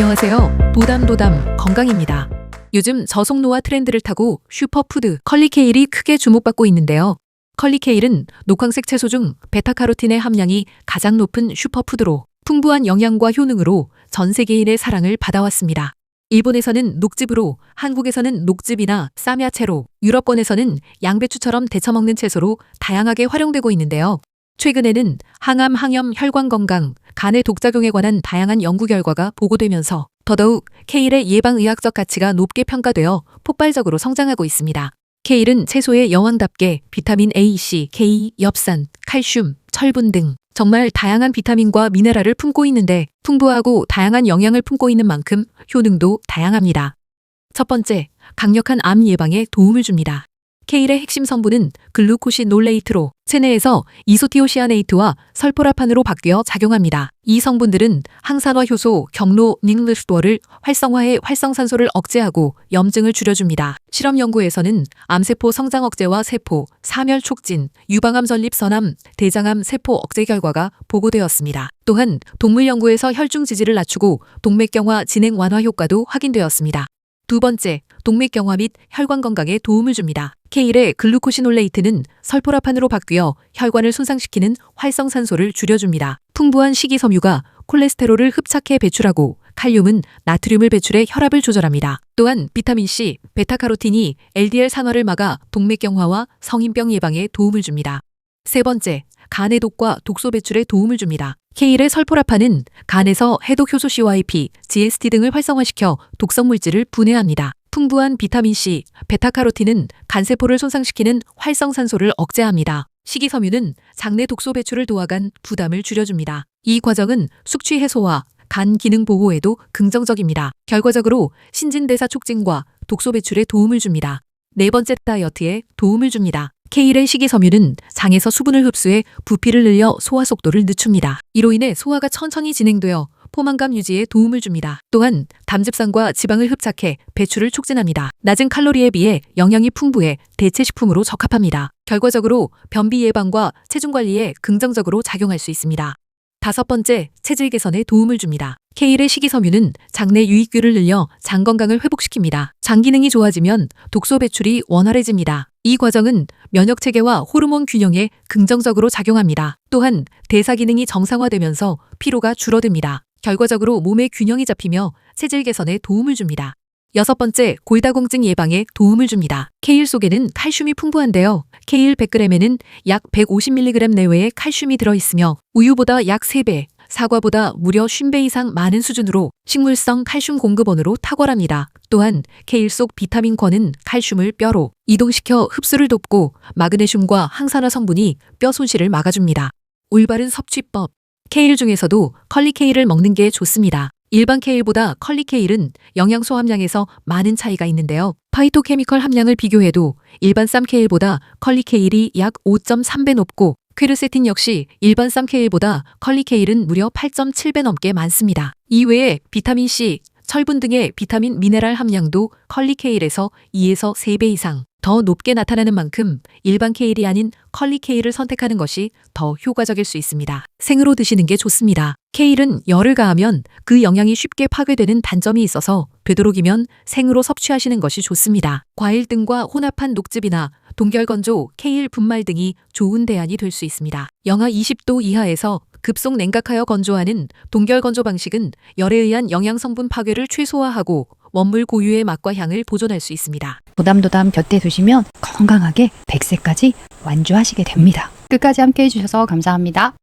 안녕하세요. 도담도담 건강입니다. 요즘 저속노화 트렌드를 타고 슈퍼푸드 컬리케일이 크게 주목받고 있는데요. 컬리케일은 녹황색 채소 중 베타카로틴의 함량이 가장 높은 슈퍼푸드로 풍부한 영양과 효능으로 전 세계인의 사랑을 받아왔습니다. 일본에서는 녹즙으로, 한국에서는 녹즙이나 쌈야채로, 유럽권에서는 양배추처럼 데쳐먹는 채소로 다양하게 활용되고 있는데요. 최근에는 항암, 항염, 혈관 건강, 간의 독작용에 관한 다양한 연구 결과가 보고되면서 더더욱 케일의 예방의학적 가치가 높게 평가되어 폭발적으로 성장하고 있습니다. 케일은 채소의 여왕답게 비타민 A, C, K, 엽산, 칼슘, 철분 등 정말 다양한 비타민과 미네랄을 품고 있는데 풍부하고 다양한 영양을 품고 있는 만큼 효능도 다양합니다. 첫 번째, 강력한 암 예방에 도움을 줍니다. 케일의 핵심 성분은 글루코시놀레이트로 체내에서 이소티오시아네이트와 설포라판으로 바뀌어 작용합니다. 이 성분들은 항산화 효소 경로 닝르스도어를 활성화해 활성산소를 억제하고 염증을 줄여줍니다. 실험 연구에서는 암세포 성장 억제와 세포, 사멸 촉진, 유방암 전립 선암, 대장암 세포 억제 결과가 보고되었습니다. 또한 동물 연구에서 혈중 지지를 낮추고 동맥경화 진행 완화 효과도 확인되었습니다. 두 번째, 동맥경화 및 혈관 건강에 도움을 줍니다. 케일의 글루코시놀레이트는 설포라판으로 바뀌어 혈관을 손상시키는 활성산소를 줄여줍니다. 풍부한 식이섬유가 콜레스테롤을 흡착해 배출하고 칼륨은 나트륨을 배출해 혈압을 조절합니다. 또한 비타민C, 베타카로틴이 LDL 산화를 막아 동맥경화와 성인병 예방에 도움을 줍니다. 세 번째, 간의 독과 독소 배출에 도움을 줍니다. 케일의 설포라판은 간에서 해독 효소 CYP, GST 등을 활성화시켜 독성 물질을 분해합니다. 풍부한 비타민C, 베타카로틴은 간세포를 손상시키는 활성산소를 억제합니다. 식이섬유는 장내 독소 배출을 도와간 부담을 줄여줍니다. 이 과정은 숙취 해소와 간 기능 보호에도 긍정적입니다. 결과적으로 신진대사 촉진과 독소 배출에 도움을 줍니다. 네 번째 다이어트에 도움을 줍니다. 케일의 식이섬유는 장에서 수분을 흡수해 부피를 늘려 소화 속도를 늦춥니다. 이로 인해 소화가 천천히 진행되어 포만감 유지에 도움을 줍니다. 또한 담즙산과 지방을 흡착해 배출을 촉진합니다. 낮은 칼로리에 비해 영양이 풍부해 대체 식품으로 적합합니다. 결과적으로 변비 예방과 체중 관리에 긍정적으로 작용할 수 있습니다. 다섯 번째, 체질 개선에 도움을 줍니다. 케일의 식이섬유는 장내 유익균을 늘려 장 건강을 회복시킵니다. 장 기능이 좋아지면 독소 배출이 원활해집니다. 이 과정은 면역 체계와 호르몬 균형에 긍정적으로 작용합니다. 또한 대사 기능이 정상화되면서 피로가 줄어듭니다. 결과적으로 몸의 균형이 잡히며 체질 개선에 도움을 줍니다. 여섯 번째, 골다공증 예방에 도움을 줍니다. 케일 속에는 칼슘이 풍부한데요. 케일 100g에는 약 150mg 내외의 칼슘이 들어있으며 우유보다 약 3배, 사과보다 무려 50배 이상 많은 수준으로 식물성 칼슘 공급원으로 탁월합니다. 또한 케일 속 비타민권은 칼슘을 뼈로 이동시켜 흡수를 돕고 마그네슘과 항산화 성분이 뼈 손실을 막아줍니다. 올바른 섭취법. 케일 중에서도 컬리 케일을 먹는 게 좋습니다. 일반 케일보다 컬리 케일은 영양소 함량에서 많은 차이가 있는데요. 파이토케미컬 함량을 비교해도 일반 쌈 케일보다 컬리 케일이 약 5.3배 높고 퀘르세틴 역시 일반 쌈케일보다 컬리케일은 무려 8.7배 넘게 많습니다. 이외에 비타민C, 철분 등의 비타민 미네랄 함량도 컬리케일에서 2에서 3배 이상 더 높게 나타나는 만큼 일반 케일이 아닌 컬리 케일을 선택하는 것이 더 효과적일 수 있습니다. 생으로 드시는 게 좋습니다. 케일은 열을 가하면 그 영양이 쉽게 파괴되는 단점이 있어서 되도록이면 생으로 섭취하시는 것이 좋습니다. 과일 등과 혼합한 녹즙이나 동결건조, 케일 분말 등이 좋은 대안이 될 수 있습니다. 영하 20도 이하에서 급속 냉각하여 건조하는 동결건조 방식은 열에 의한 영양성분 파괴를 최소화하고 원물 고유의 맛과 향을 보존할 수 있습니다. 도담도담 곁에 두시면 건강하게 100세까지 완주하시게 됩니다. 끝까지 함께 해주셔서 감사합니다.